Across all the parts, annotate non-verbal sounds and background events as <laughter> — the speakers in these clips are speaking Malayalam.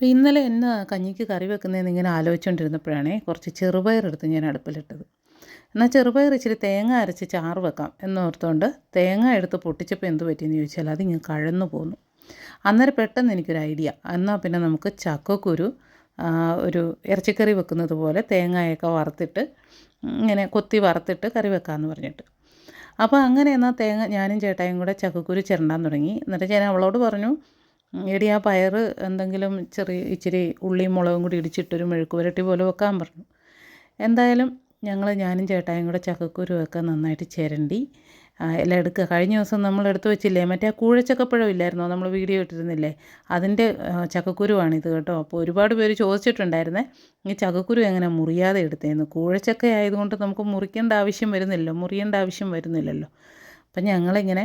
അപ്പോൾ ഇന്നലെ എന്ന കഞ്ഞിക്ക് കറി വെക്കുന്നതെന്ന് ഇങ്ങനെ ആലോചിച്ചുകൊണ്ടിരുന്നപ്പോഴാണേ കുറച്ച് ചെറുപയർ എടുത്ത് ഞാൻ അടുപ്പിലിട്ടത്. എന്നാൽ ചെറുപയർ ഇച്ചിരി തേങ്ങ അരച്ച് ചാറ് വെക്കാം എന്നോർത്തുകൊണ്ട് തേങ്ങ എടുത്ത് പൊട്ടിച്ചപ്പോൾ എന്ത് പറ്റിയെന്ന് ചോദിച്ചാൽ അതിങ്ങനെ കഴന്നു പോന്നു. അന്നേരം പെട്ടെന്ന് എനിക്കൊരു ഐഡിയ. എന്നാൽ പിന്നെ നമുക്ക് ചക്കക്കുരു ഒരു ഇറച്ചിക്കറി വെക്കുന്നത് പോലെ തേങ്ങയൊക്കെ വറുത്തിട്ട് ഇങ്ങനെ കൊത്തി വറുത്തിട്ട് കറി വെക്കാമെന്ന് പറഞ്ഞിട്ട്. അപ്പോൾ അങ്ങനെ എന്നാൽ തേങ്ങ ഞാനും ചേട്ടായും കൂടെ ചക്കക്കുരു ചിരണ്ടാൻ തുടങ്ങി. എന്നിട്ട് ഞാൻ അവളോട് പറഞ്ഞു എടി ആ പയർ എന്തെങ്കിലും ചെറിയ ഇച്ചിരി ഉള്ളിയും മുളകും കൂടി ഇടിച്ചിട്ടൊരു മെഴുക്ക് പുരട്ടി പോലെ വെക്കാൻ പറഞ്ഞു. എന്തായാലും ഞങ്ങൾ ഞാനും ചേട്ടായും കൂടെ ചക്കക്കുരുവൊക്കെ നന്നായിട്ട് ചിരണ്ടി എല്ലാം എടുക്കുക. കഴിഞ്ഞ ദിവസം നമ്മൾ എടുത്തു വെച്ചില്ലേ? മറ്റേ ആ കൂഴച്ചക്കപ്പഴം ഇല്ലായിരുന്നോ? നമ്മൾ വീഡിയോ ഇട്ടിരുന്നില്ലേ? അതിന്റെ ചക്കക്കുരുവാണിത് കേട്ടോ. അപ്പോൾ ഒരുപാട് പേര് ചോദിച്ചിട്ടുണ്ടായിരുന്നേ ഈ ചക്കക്കുരു എങ്ങനെ മുറിയാതെ എടുത്തേന്ന്? കൂഴച്ചക്ക ആയതുകൊണ്ട് നമുക്ക് മുറിക്കേണ്ട ആവശ്യം വരുന്നില്ലല്ലോ മുറിയേണ്ട ആവശ്യം വരുന്നില്ലല്ലോ. അപ്പം ഞങ്ങളിങ്ങനെ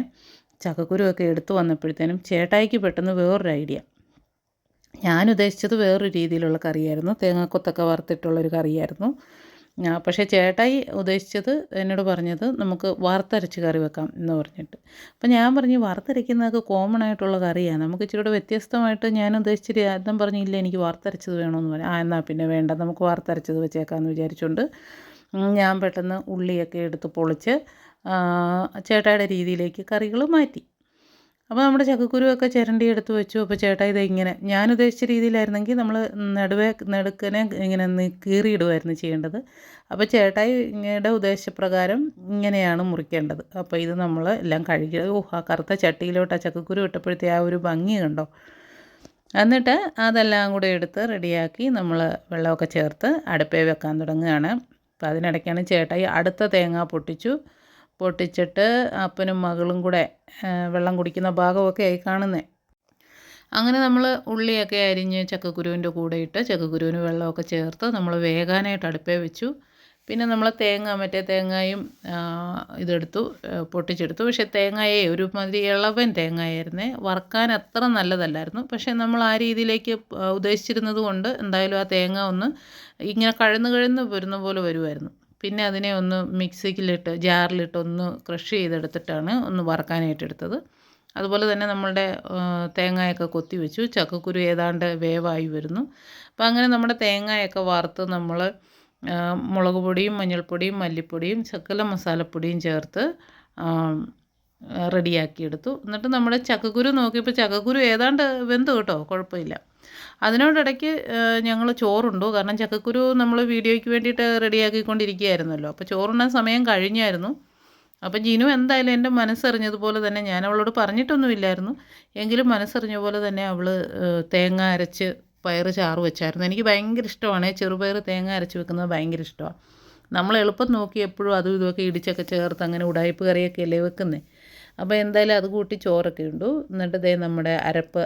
ചക്കക്കുരുവൊക്കെ എടുത്തു വന്നപ്പോഴത്തേനും ചേട്ടായിക്ക് പെട്ടെന്ന് വേറൊരു ഐഡിയ. ഞാൻ ഉദ്ദേശിച്ചത് വേറൊരു രീതിയിലുള്ള കറിയായിരുന്നു. തേങ്ങാക്കൊത്തൊക്കെ വറുത്തിട്ടുള്ളൊരു കറിയായിരുന്നു. പക്ഷേ ചേട്ടായി ഉദ്ദേശിച്ചത് എന്നോട് പറഞ്ഞത് നമുക്ക് വറുത്തരച്ച് കറി വെക്കാം എന്ന് പറഞ്ഞിട്ട്. അപ്പം ഞാൻ പറഞ്ഞു വറുത്തരയ്ക്കുന്നതൊക്കെ കോമൺ ആയിട്ടുള്ള കറിയാണ്. നമുക്ക് ഇച്ചിരി കൂടെ വ്യത്യസ്തമായിട്ട് ഞാൻ ഉദ്ദേശിച്ചിട്ട് ആദ്യം പറഞ്ഞില്ല എനിക്ക് വറുത്തരച്ചത് വേണമെന്ന് പറഞ്ഞു. ആ എന്നാൽ പിന്നെ വേണ്ട നമുക്ക് വറുത്തരച്ചത് വെച്ചേക്കാമെന്ന് വിചാരിച്ചുകൊണ്ട് ഞാൻ പെട്ടെന്ന് ഉള്ളിയൊക്കെ എടുത്ത് പൊളിച്ച് ചേട്ടായുടെ രീതിയിലേക്ക് കറികൾ മാറ്റി. അപ്പോൾ നമ്മുടെ ചക്കക്കുരുവൊക്കെ ചിരണ്ടി എടുത്ത് വെച്ചു. അപ്പോൾ ചേട്ടാ ഇത് ഇങ്ങനെ ഞാൻ ഉദ്ദേശിച്ച രീതിയിലായിരുന്നെങ്കിൽ നമ്മൾ നടുവേ നടുക്കനെ ഇങ്ങനെ കീറിയിടുമായിരുന്നു ചെയ്യേണ്ടത്. അപ്പോൾ ചേട്ടായിയുടെ ഉദ്ദേശപ്രകാരം ഇങ്ങനെയാണ് മുറിക്കേണ്ടത്. അപ്പോൾ ഇത് നമ്മൾ എല്ലാം കഴുകി ഓ ആ കറുത്ത ചട്ടിയിലോട്ട് ആ ചക്കക്കുരു ഇട്ടപ്പോഴത്തെ ആ ഒരു ഭംഗി കണ്ടോ? എന്നിട്ട് അതെല്ലാം കൂടെ എടുത്ത് റെഡിയാക്കി നമ്മൾ വെള്ളമൊക്കെ ചേർത്ത് അടുപ്പേ വെക്കാൻ തുടങ്ങുകയാണ്. അപ്പോൾ അതിനിടയ്ക്കാണ് ചേട്ടായി അടുത്ത തേങ്ങ പൊട്ടിച്ചു. പൊട്ടിച്ചിട്ട് അപ്പനും മകളും കൂടെ വെള്ളം കുടിക്കുന്ന ഭാഗമൊക്കെ ആയി കാണുന്നത് അങ്ങനെ നമ്മൾ ഉള്ളിയൊക്കെ അരിഞ്ഞ് ചക്കക്കുരുവിന്റെ കൂടെ ഇട്ട് ചക്കക്കുരുവിന് വെള്ളമൊക്കെ ചേർത്ത് നമ്മൾ വേകാനായിട്ട് അടുപ്പേ വെച്ചു. പിന്നെ നമ്മൾ തേങ്ങ മറ്റേ തേങ്ങയും ഇതെടുത്തു പൊട്ടിച്ചെടുത്തു. പക്ഷേ തേങ്ങയെ ഒരുമാതിരി ഇളവൻ തേങ്ങയായിരുന്നേ. വറുക്കാൻ അത്ര നല്ലതല്ലായിരുന്നു. പക്ഷേ നമ്മൾ ആ രീതിയിലേക്ക് ഉദ്ദേശിച്ചിരുന്നത് കൊണ്ട് എന്തായാലും ആ തേങ്ങ ഒന്ന് ഇങ്ങനെ കഴന്ന് കഴന്ന് വരുന്ന പോലെ വരുമായിരുന്നു പിന്നെ അതിനെ ഒന്ന് മിക്സിക്കിലിട്ട് ജാറിലിട്ട് ഒന്ന് ക്രഷ് ചെയ്തെടുത്തിട്ടാണ് ഒന്ന് വറുക്കാനായിട്ട് എടുത്തത് അതുപോലെ തന്നെ നമ്മളുടെ തേങ്ങയൊക്കെ കൊത്തി വെച്ചു. ചക്കക്കുരു ഏതാണ്ട് വേവായി വരുന്നു. അപ്പോൾ അങ്ങനെ നമ്മുടെ തേങ്ങയൊക്കെ വറുത്ത് നമ്മൾ മുളക് പൊടിയും മഞ്ഞൾപ്പൊടിയും മല്ലിപ്പൊടിയും ചക്കല മസാലപ്പൊടിയും ചേർത്ത് റെഡിയാക്കിയെടുത്തു. എന്നിട്ട് നമ്മുടെ ചക്കക്കുരു നോക്കിയപ്പോൾ ചക്കക്കുരു ഏതാണ്ട് വെന്തു കേട്ടോ കുഴപ്പമില്ല. അതിനോടിടയ്ക്ക് ഞങ്ങൾ ചോറുണ്ടു. കാരണം ചക്കക്കുരു നമ്മൾ വീഡിയോയ്ക്ക് വേണ്ടിയിട്ട് റെഡിയാക്കിക്കൊണ്ടിരിക്കുകയായിരുന്നല്ലോ. അപ്പോൾ ചോറുണ്ണാൻ സമയം കഴിഞ്ഞായിരുന്നു. അപ്പോൾ ജിനു എന്തായാലും എന്റെ മനസ്സറിഞ്ഞതുപോലെ തന്നെ ഞാൻ അവളോട് പറഞ്ഞിട്ടൊന്നുമില്ലായിരുന്നു. എങ്കിലും മനസ്സറിഞ്ഞ പോലെ തന്നെ അവൾ തേങ്ങ അരച്ച് പയർ ചാറ് വെച്ചായിരുന്നു. എനിക്ക് ഭയങ്കര ഇഷ്ടമാണ്. ചെറുപയർ തേങ്ങ അരച്ച് വെക്കുന്നത് ഭയങ്കര ഇഷ്ടമാണ്. നമ്മൾ എളുപ്പം നോക്കി എപ്പോഴും അതും ഇതുമൊക്കെ ഇടിച്ചൊക്കെ ചേർത്ത് അങ്ങനെ ഉടായ്പ് കറിയൊക്കെ അല്ലേ വെക്കുന്നത് അപ്പോൾ എന്തായാലും അത് കൂട്ടി ചോറൊക്കെ ഉണ്ടു എന്നിട്ട് ദേ നമ്മുടെ അരപ്പ്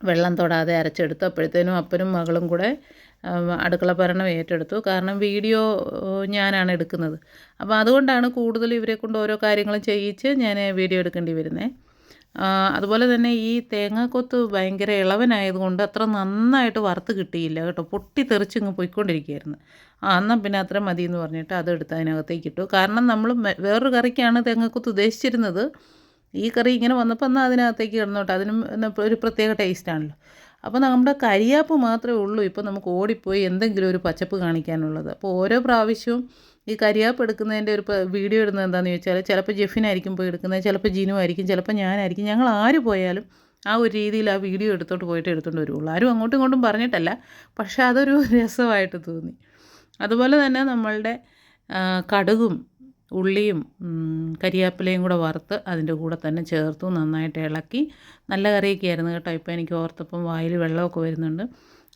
വെള്ളം തൊടാതെ അരച്ചെടുത്തു. അപ്പോഴത്തേനും അപ്പനും മകളും കൂടെ അടുക്കള ഭരണം ഏറ്റെടുത്തു. കാരണം വീഡിയോ ഞാനാണ് എടുക്കുന്നത്. അപ്പോൾ അതുകൊണ്ടാണ് കൂടുതൽ ഇവരെ കൊണ്ട് ഓരോ കാര്യങ്ങളും ചെയ്യിച്ച് ഞാൻ വീഡിയോ എടുക്കേണ്ടി വരുന്നത് അതുപോലെ തന്നെ ഈ തേങ്ങാക്കൊത്ത് ഭയങ്കര ഇളവനായതുകൊണ്ട് അത്ര നന്നായിട്ട് വറുത്ത് കിട്ടിയില്ല കേട്ടോ. പൊട്ടി തെറിച്ചിങ്ങ് പോയിക്കൊണ്ടിരിക്കുകയായിരുന്നു. ആ എന്നാൽ പിന്നെ അത്ര മതി എന്ന് പറഞ്ഞിട്ട് അതെടുത്ത് അതിനകത്തേക്ക് ഇട്ടു. കാരണം നമ്മൾ വേറൊരു കറിക്കാണ് തേങ്ങാക്കൊത്ത് ഉദ്ദേശിച്ചിരുന്നത്. ഈ കറി ഇങ്ങനെ വന്നപ്പോൾ എന്നാൽ അതിനകത്തേക്ക് കിടന്നോട്ടെ അതിനും ഒരു പ്രത്യേക ടേസ്റ്റാണല്ലോ അപ്പോൾ നമ്മുടെ കരിയാപ്പ് മാത്രമേ ഉള്ളൂ ഇപ്പോൾ നമുക്ക് ഓടിപ്പോയി എന്തെങ്കിലും ഒരു പച്ചപ്പ് കാണിക്കാനുള്ളത്. അപ്പോൾ ഓരോ പ്രാവശ്യവും ഈ കരിയാപ്പ് എടുക്കുന്നതിന്റെ ഒരു വീഡിയോ ഇടുന്നത് എന്താണെന്ന് ചോദിച്ചാൽ ചിലപ്പോൾ ജെഫിനായിരിക്കും പോയി എടുക്കുന്നത് ചിലപ്പോൾ ജിനു ആയിരിക്കും ചിലപ്പോൾ ഞാനായിരിക്കും. ഞങ്ങൾ ആര് പോയാലും ആ ഒരു രീതിയിൽ ആ വീഡിയോ എടുത്തോട്ട് പോയിട്ട് എടുത്തോണ്ട് വരുള്ളൂ ആരും അങ്ങോട്ടും ഇങ്ങോട്ടും പറഞ്ഞിട്ടല്ല പക്ഷേ അതൊരു <laughs> രസമായിട്ട് തോന്നി. അതുപോലെ തന്നെ നമ്മളുടെ കടുകും ഉള്ളിയും കരിയാപ്പിലയും കൂടെ വറുത്ത് അതിന്റെ കൂടെ തന്നെ ചേർത്തു നന്നായിട്ട് ഇളക്കി. നല്ല കറിയൊക്കെ ആയിരുന്നു കേട്ടോ. ഇപ്പോൾ എനിക്ക് ഓർത്തപ്പം വായിൽ വെള്ളമൊക്കെ വരുന്നുണ്ട്.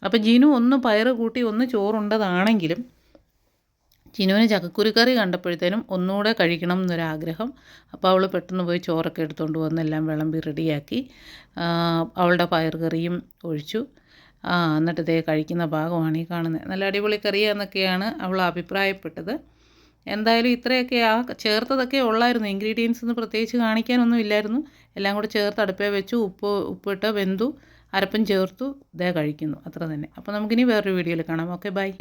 അപ്പോൾ ജിനു ഒന്ന് പയറ് കൂട്ടി ഒന്ന് ചോറുണ്ടതാണെങ്കിലും ചിനുവിന് ചക്കക്കുരു കറി കണ്ടപ്പോഴത്തേനും ഒന്നുകൂടെ കഴിക്കണം എന്നൊരാഗ്രഹം. അപ്പോൾ അവൾ പെട്ടെന്ന് പോയി ചോറൊക്കെ എടുത്തുകൊണ്ട് വന്ന് എല്ലാം വിളമ്പി റെഡിയാക്കി. അവളുടെ പയർ കറിയും ഒഴിച്ചു. എന്നിട്ട് ഇതേ കഴിക്കുന്ന ഭാഗമാണ് ഈ കാണുന്നത്. നല്ല അടിപൊളി കറിയാന്നൊക്കെയാണ് അവൾ അഭിപ്രായപ്പെട്ടത്. എന്തായാലും ഇത്രയൊക്കെ ആ ചേർത്തതൊക്കെ ഉള്ളായിരുന്നു. ഇൻഗ്രീഡിയൻസ് ഒന്നും പ്രത്യേകിച്ച് കാണിക്കാനൊന്നും ഇല്ലായിരുന്നു. എല്ലാം കൂടെ ചേർത്ത് അടുപ്പേ വെച്ചു. ഉപ്പ് ഉപ്പിട്ട് വെന്തു. അരപ്പം ചേർത്തു. ഇതേ കഴിക്കുന്നു. അത്ര തന്നെ. അപ്പോൾ നമുക്കിനി വേറൊരു വീഡിയോയിൽ കാണാം. Okay bye